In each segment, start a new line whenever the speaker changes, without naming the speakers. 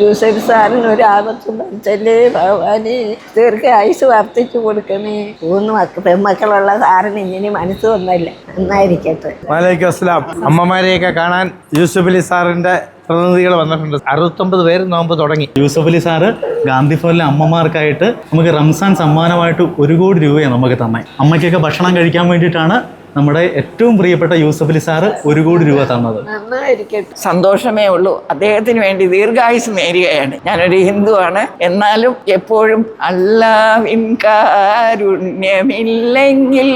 യൂസഫ് സാറിന് ഒരു ആപത്തും പഠിച്ചല്ലേ ഭഗവാന് ദീർഘ ആയുസ് വർദ്ധിച്ചു കൊടുക്കണേ. മൂന്ന് മക്ക പെൺമക്കളുള്ള സാറിന് ഇങ്ങനെ മനസ്സ് വന്നല്ല. നന്നായിരിക്കട്ടെ.
വാലേക്കും അസ്സലാം. അമ്മമാരെയൊക്കെ കാണാൻ യൂസുഫ് അലി സാറിന്റെ പ്രതിനിധികൾ വന്നിട്ടുണ്ട്. അറുപത്തൊമ്പത് പേര് നോമ്പ് തുടങ്ങി.
യൂസഫ് അലി സാറ് ഗാന്ധി ഭവനിലെ അമ്മമാർക്കായിട്ട് നമുക്ക് റംസാൻ സമ്മാനമായിട്ട് ഒരു കോടി രൂപയാണ് നമുക്ക് തന്നെ അമ്മയ്ക്കൊക്കെ ഭക്ഷണം കഴിക്കാൻ വേണ്ടിയിട്ടാണ് നമ്മുടെ ഏറ്റവും പ്രിയപ്പെട്ട യൂസഫ് അലി സാറ് ഒരു കോടി രൂപ തന്നത്.
നന്നായിരിക്കട്ടെ.
സന്തോഷമേ ഉള്ളൂ. അദ്ദേഹത്തിന് വേണ്ടി ദീർഘായുസ് നേരുകയാണ്. ഞാനൊരു ഹിന്ദുവാണ്. എന്നാലും എപ്പോഴും അല്ലാവിൻ കാരുണ്യമില്ലെങ്കിൽ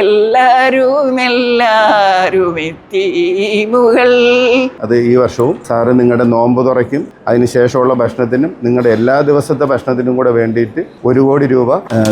എല്ലാവരും എല്ലാവരും എത്തിമുകൾ
അത് ഈ വർഷവും സാറ് നിങ്ങളുടെ നോമ്പ് തുറയ്ക്കും. അതിനുശേഷമുള്ള ഭക്ഷണത്തിനും നിങ്ങളുടെ എല്ലാ ദിവസത്തെ ഭക്ഷണത്തിനും കൂടെ വേണ്ടിയിട്ട് ഒരു കോടി രൂപ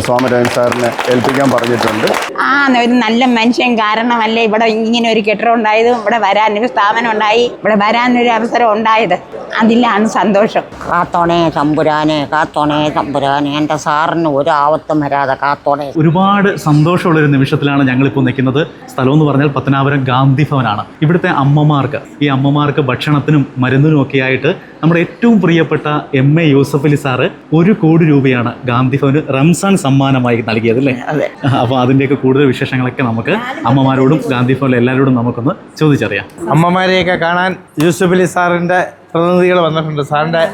സോമരാജൻ സാറിനെ ഏൽപ്പിക്കാൻ പറഞ്ഞിട്ടുണ്ട്.
ആ ഒരു നല്ല മനുഷ്യൻ കാരണമല്ലേ ഇവിടെ ഇങ്ങനെ ഒരു കെട്ടിടം ഉണ്ടായത്? ഇവിടെ വരാൻ ഒരു സ്ഥാപനം ഉണ്ടായി. ഇവിടെ വരാനൊരു അവസരം ഉണ്ടായത്. അതിലാണ് സന്തോഷം.
കാത്തോണേ തമ്പുരാനെ കാത്തോണേ തമ്പുരാനെ. എന്റെ സാറിന് ഒരു ആവത്തും വരാതെ കാത്തോണേ.
ഒരുപാട് സന്തോഷമുള്ള ഒരു നിമിഷത്തിലാണ് ഞങ്ങളിപ്പോൾ നിൽക്കുന്നത്. സ്ഥലം എന്ന് പറഞ്ഞാൽ പത്തനാപുരം ഗാന്ധി ഭവനാണ്. ഇവിടുത്തെ അമ്മമാർക്ക് ഈ അമ്മമാർക്ക് ഭക്ഷണത്തിനും മരുന്നിനും ഒക്കെ ആയിട്ട് നമ്മുടെ ഏറ്റവും പ്രിയപ്പെട്ട M A Yusuf Ali sir ഒരു കോടി രൂപയാണ് ഗാന്ധി ഭവന് റംസാൻ സമ്മാനമായി നൽകിയത് അല്ലേ?
അതെ.
അപ്പോൾ അതിന്റെയൊക്കെ കൂടുതൽ വിശേഷങ്ങളൊക്കെ നമുക്ക് അമ്മമാരോടും ഗാന്ധി ഫോണിലെ എല്ലാവരോടും നമുക്കൊന്ന് ചോദിച്ചറിയാം.
അമ്മമാരെയൊക്കെ കാണാൻ യൂസുഫ് അലി സാറിന്റെ പ്രതിനിധികൾ വന്നിട്ടുണ്ട്. സാറിന്റെ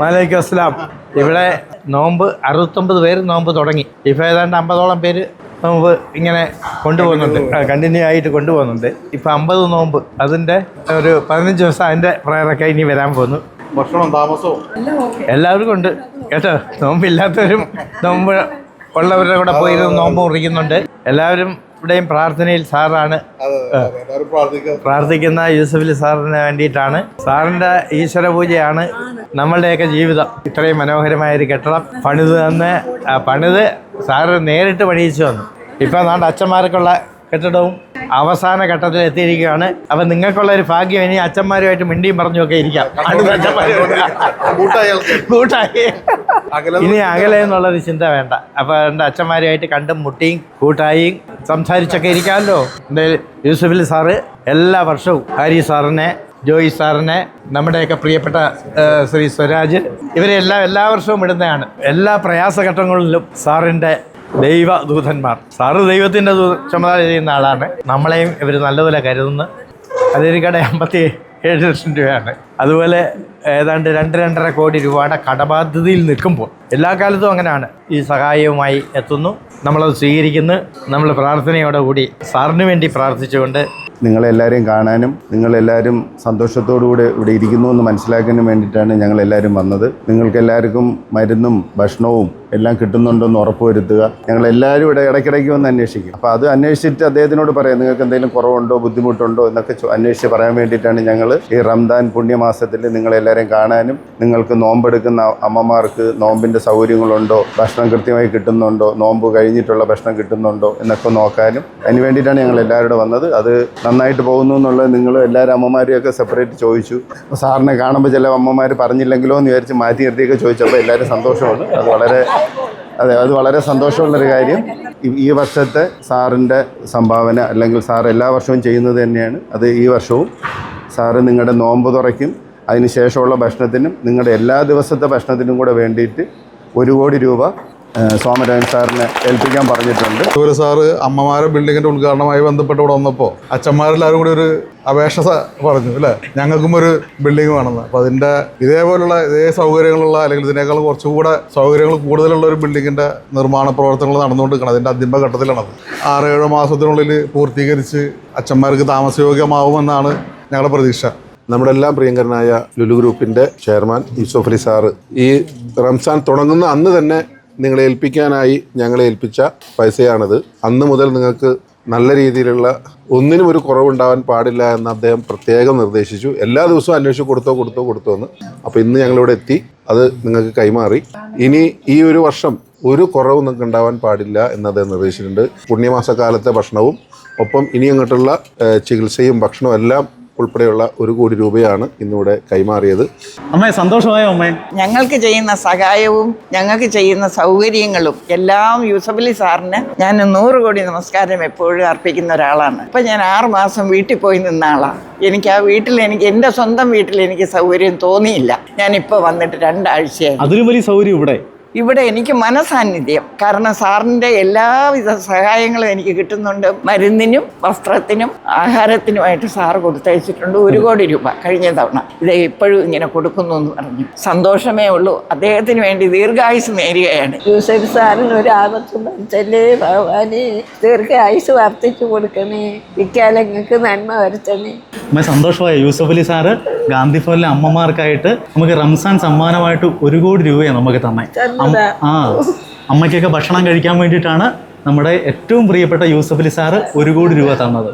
വാലേക്കും അസ്സലാം. ഇവിടെ നോമ്പ് അറുപത്തൊമ്പത് പേര് നോമ്പ് തുടങ്ങി. ഇപ്പം ഏതാണ്ട് അമ്പതോളം പേര് നോമ്പ് ഇങ്ങനെ കൊണ്ടുപോകുന്നുണ്ട്. കണ്ടിന്യൂ ആയിട്ട് കൊണ്ടുപോകുന്നുണ്ട്. ഇപ്പം അമ്പത് നോമ്പ്. അതിന്റെ ഒരു പതിനഞ്ച് ദിവസം അതിന്റെ പ്രയറൊക്കെ ഇനി വരാൻ പോകുന്നു.
ഭക്ഷണം താമസവും.
എല്ലാവർക്കും ഉണ്ട്. കേട്ടോ? നോമ്പില്ലാത്തവരും നോമ്പ് ഉള്ളവരുടെ കൂടെ പോയി നോമ്പ് മുറിക്കുന്നുണ്ട്. എല്ലാവരും ഇവിടെയും പ്രാർത്ഥനയിൽ സാറാണ്. പ്രാർത്ഥിക്കുന്ന യൂസഫ് അലി സാറിന് വേണ്ടിയിട്ടാണ്. സാറിന്റെ ഈശ്വര പൂജയാണ് നമ്മളുടെയൊക്കെ ജീവിതം. ഇത്രയും മനോഹരമായ ഒരു കെട്ടിടം. പണിത് തന്ന് പണിത് സാറ് നേരിട്ട് പണിയിച്ചു വന്നു ഇപ്പം നാണ്ട് അച്ഛന്മാർക്കുള്ള കെട്ടിടവും അവസാന ഘട്ടത്തിൽ എത്തിയിരിക്കുകയാണ്. അപ്പം നിങ്ങൾക്കുള്ള ഒരു ഭാഗ്യം ഇനി അച്ഛന്മാരുമായിട്ട് മിണ്ടിയും പറഞ്ഞുമൊക്കെ ഇരിക്കാം.
കൂട്ടായി.
ഇനി അകലെ എന്നുള്ളൊരു ചിന്ത വേണ്ട. അപ്പൊ എന്റെ അച്ഛന്മാരുമായിട്ട് കണ്ടും മുട്ടിയും കൂട്ടായും സംസാരിച്ചൊക്കെ ഇരിക്കാമല്ലോ. എന്റെ യൂസുഫിൽ സാറ് എല്ലാ വർഷവും ഹാരി സാറിനെ ജോയി സാറിനെ നമ്മുടെയൊക്കെ പ്രിയപ്പെട്ട ശ്രീ സ്വരാജ് ഇവരെല്ലാം എല്ലാ വർഷവും ഇടുന്നതാണ്. എല്ലാ പ്രയാസഘട്ടങ്ങളിലും സാറിന്റെ ദൈവദൂതന്മാർ. സാറ് ദൈവത്തിന്റെ ചുമതല ചെയ്യുന്ന ആളാണ്. നമ്മളെയും ഇവർ നല്ലപോലെ കരുതുന്നു. അതിരിക്കടെ കട അമ്പത്തി ഏഴ് ലക്ഷം രൂപയാണ്. അതുപോലെ ഏതാണ്ട് രണ്ട് രണ്ടര കോടി രൂപയുടെ കടബാധ്യതയിൽ നിൽക്കുമ്പോൾ എല്ലാ കാലത്തും അങ്ങനെയാണ്. ഈ സഹായവുമായി എത്തുന്നു. നമ്മളത് സ്വീകരിക്കുന്നു. നമ്മൾ പ്രാർത്ഥനയോടെ കൂടി സാറിന് വേണ്ടി പ്രാർത്ഥിച്ചുകൊണ്ട്
നിങ്ങളെല്ലാവരെയും കാണാനും നിങ്ങളെല്ലാവരും സന്തോഷത്തോടുകൂടി ഇവിടെ ഇരിക്കുന്നു എന്ന് മനസ്സിലാക്കാനും വേണ്ടിയിട്ടാണ് ഞങ്ങളെല്ലാവരും വന്നത്. നിങ്ങൾക്ക് എല്ലാവർക്കും മരുന്നും ഭക്ഷണവും എല്ലാം കിട്ടുന്നുണ്ടെന്ന് ഉറപ്പുവരുത്തുക ഞങ്ങളെല്ലാവരും ഇവിടെ ഇടയ്ക്കിടയ്ക്ക് വന്ന് അന്വേഷിക്കും. അപ്പോൾ അത് അന്വേഷിച്ചിട്ട് അദ്ദേഹത്തിനോട് പറയാം നിങ്ങൾക്ക് എന്തെങ്കിലും കുറവുണ്ടോ ബുദ്ധിമുട്ടുണ്ടോ? എന്നൊക്കെ അന്വേഷിച്ച് പറയാൻ വേണ്ടിയിട്ടാണ് ഞങ്ങൾ ഈ റംദാൻ പുണ്യമാസത്തിൽ നിങ്ങളെല്ലാവരെയും കാണാനും നിങ്ങൾക്ക് നോമ്പെടുക്കുന്ന അമ്മമാർക്ക് നോമ്പിന്റെ സൗകര്യങ്ങളുണ്ടോ? ഭക്ഷണം കൃത്യമായി കിട്ടുന്നുണ്ടോ? നോമ്പ് കഴിഞ്ഞിട്ടുള്ള ഭക്ഷണം കിട്ടുന്നുണ്ടോ? എന്നൊക്കെ നോക്കാനും അതിന് വേണ്ടിയിട്ടാണ് ഞങ്ങൾ എല്ലാവരും വന്നത്. അത് നന്നായിട്ട് പോകുന്നു എന്നുള്ളത് നിങ്ങൾ എല്ലാവരും അമ്മമാരെയൊക്കെ സെപ്പറേറ്റ് ചോദിച്ചു. അപ്പോൾ സാറിനെ കാണുമ്പോൾ ചില അമ്മമാർ പറഞ്ഞില്ലെങ്കിലോ എന്ന് വിചാരിച്ച് മാറ്റി നിർത്തിയൊക്കെ ചോദിച്ചപ്പോൾ എല്ലാവരും സന്തോഷമാണ് അത് വളരെ അതെ അത് വളരെ സന്തോഷമുള്ളൊരു കാര്യം. ഈ വർഷത്തെ സാറിന്റെ സംഭാവന അല്ലെങ്കിൽ സാർ എല്ലാ വർഷവും ചെയ്യുന്നത് തന്നെയാണ്. അത് ഈ വർഷവും സാറ് നിങ്ങളുടെ നോമ്പ് തുറയ്ക്കും. അതിന് ശേഷമുള്ള ഭക്ഷണത്തിനും നിങ്ങളുടെ എല്ലാ ദിവസത്തെ ഭക്ഷണത്തിനും കൂടെ വേണ്ടിയിട്ട് ഒരു കോടി രൂപ സോമരാജൻ സാറിനെ ഏൽപ്പിക്കാൻ പറഞ്ഞിട്ടുണ്ട്.
ഒരു സാറ് അമ്മമാരെ ബിൽഡിങ്ങിന്റെ ഉദ്ഘാടനമായി ബന്ധപ്പെട്ട് ഇവിടെ വന്നപ്പോൾ അച്ഛന്മാരെല്ലാവരും കൂടി ഒരു അപേക്ഷ പറഞ്ഞു അല്ലേ? ഞങ്ങൾക്കും ഒരു ബിൽഡിംഗ് വേണമെന്ന്. അപ്പോൾ അതിന്റെ ഇതേപോലുള്ള ഇതേ സൗകര്യങ്ങളുള്ള അല്ലെങ്കിൽ ഇതിനേക്കാൾ കുറച്ചുകൂടെ സൗകര്യങ്ങൾ കൂടുതലുള്ള ഒരു ബിൽഡിങ്ങിന്റെ നിർമ്മാണ പ്രവർത്തനങ്ങൾ നടന്നുകൊണ്ടിരിക്കണം അതിന്റെ അന്തിമഘട്ടത്തിലാണത് ആറ് ഏഴ് മാസത്തിനുള്ളിൽ പൂർത്തീകരിച്ച് അച്ഛന്മാർക്ക് താമസയോഗ്യമാവുമെന്നാണ് ഞങ്ങളുടെ പ്രതീക്ഷ.
നമ്മുടെ എല്ലാം പ്രിയങ്കരനായ ലുലു ഗ്രൂപ്പിന്റെ ചെയർമാൻ യൂസഫ് അലി സാറ് ഈ റംസാൻ തുടങ്ങുന്ന അന്ന് തന്നെ നിങ്ങളെ ഏൽപ്പിക്കാനായി ഞങ്ങളെ ഏൽപ്പിച്ച പൈസയാണിത്. അന്ന് മുതൽ നിങ്ങൾക്ക് നല്ല രീതിയിലുള്ള ഒന്നിനും ഒരു കുറവുണ്ടാവാൻ പാടില്ല എന്ന് അദ്ദേഹം പ്രത്യേകം നിർദ്ദേശിച്ചു. എല്ലാ ദിവസവും അന്വേഷിച്ച് കൊടുത്തോ കൊടുത്തോ കൊടുത്തോ എന്ന്. അപ്പോൾ ഇന്ന് ഞങ്ങളിവിടെ എത്തി. അത് നിങ്ങൾക്ക് കൈമാറി. ഇനി ഈ ഒരു വർഷം ഒരു കുറവും നിങ്ങൾക്ക് ഉണ്ടാവാൻ പാടില്ല എന്ന് അദ്ദേഹം നിർദ്ദേശിച്ചിട്ടുണ്ട്. പുണ്യമാസക്കാലത്തെ ഭക്ഷണവും ഒപ്പം ഇനി അങ്ങോട്ടുള്ള ചികിത്സയും ഭക്ഷണവും എല്ലാം ഉൾപ്പെടെയുള്ള ഒരു കോടി രൂപയാണ് ഇന്നിവിടെ കൈമാറിയത്.
അമ്മേ സന്തോഷമായോ അമ്മേ?
ഞങ്ങൾക്ക് ചെയ്യുന്ന സഹായവും ഞങ്ങൾക്ക് ചെയ്യുന്ന സൗകര്യങ്ങളും എല്ലാം യൂസഫലി സാറിന് ഞാൻ നൂറ് കോടി നമസ്കാരം എപ്പോഴും അർപ്പിക്കുന്ന ഒരാളാണ്. ഇപ്പം ഞാൻ ആറ് മാസം വീട്ടിൽ പോയി നിന്ന ആളാണ് എനിക്ക് ആ വീട്ടിൽ എനിക്ക് എന്റെ സ്വന്തം വീട്ടിൽ എനിക്ക് സൗകര്യം തോന്നിയില്ല. ഞാനിപ്പോൾ വന്നിട്ട് രണ്ടാഴ്ചയായി.
അതിലും വലിയ സൗകര്യം ഇവിടെ?
ഇവിടെ എനിക്ക് മനസാന്നിധ്യം. കാരണം സാറിന്റെ എല്ലാവിധ സഹായങ്ങളും എനിക്ക് കിട്ടുന്നുണ്ട്. മരുന്നിനും വസ്ത്രത്തിനും ആഹാരത്തിനുമായിട്ട് സാറ് കൊടുത്തയച്ചിട്ടുണ്ട് ഒരു കോടി രൂപ കഴിഞ്ഞ തവണ. ഇത് ഇപ്പോഴും ഇങ്ങനെ കൊടുക്കുന്നു എന്ന് പറഞ്ഞു. സന്തോഷമേ ഉള്ളൂ. അദ്ദേഹത്തിന് വേണ്ടി ദീർഘായുസ് നേരുകയാണ്.
യൂസഫ് സാറിന് ഒരു ആപത്തും ഭഗവാനെ ദീർഘായുസ് വർദ്ധിച്ചു കൊടുക്കണേ. ഇക്കാലങ്ങൾക്ക് നന്മ വരുത്തണേ.
അമ്മ സന്തോഷമായ യൂസഫ് അലി സാറ് ഗാന്ധി ഭവനിലെ അമ്മമാർക്കായിട്ട് നമുക്ക് റംസാൻ സമ്മാനമായിട്ട് ഒരു കോടി രൂപയാണ് നമുക്ക് തന്നെ ആ അമ്മയ്ക്കൊക്കെ ഭക്ഷണം കഴിക്കാൻ വേണ്ടിയിട്ടാണ് നമ്മുടെ ഏറ്റവും പ്രിയപ്പെട്ട യൂസഫ് അലി സാറ് ഒരു കോടി രൂപ തന്നത്.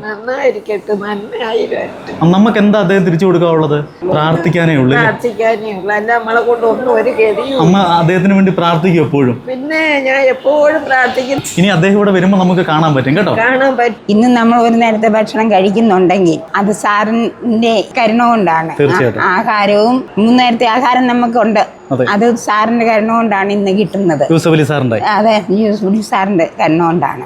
നമുക്ക് എന്താ അദ്ദേഹം തിരിച്ചു കൊടുക്കാനുള്ളത്? പ്രാർത്ഥിക്കാനേ ഉള്ളൂ
പ്രാർത്ഥിക്കാനേ ഉള്ളൂ. അല്ല നമ്മളെ കൊണ്ട് ഒരു ഗതിയും
അമ്മ അദ്ദേഹത്തിന് വേണ്ടി പ്രാർത്ഥിക്കും എപ്പോഴും.
പിന്നെ ഞാൻ എപ്പോഴും പ്രാർത്ഥിക്കും.
ഇനി അദ്ദേഹം ഇവിടെ വരുമ്പോൾ നമുക്ക് കാണാൻ പറ്റും കേട്ടോ?
കാണാൻ പറ്റും.
ഇന്ന് നമ്മൾ ഒരു നേരത്തെ ഭക്ഷണം കഴിക്കുന്നുണ്ടെങ്കിൽ അത് സാറിന്റെ കരുണ കൊണ്ടാണ്. ആഹാരവും മൂന്ന് നേരത്തെ ആഹാരം നമുക്കുണ്ട്.
അതെ.
സാറിന്റെ കരുണ കൊണ്ടാണ് ഇന്ന് കിട്ടുന്നത്.
യൂസഫലി സാറിന്റെ
അതെ യൂസഫലി സാറിന്റെ കരുണ കൊണ്ടാണ്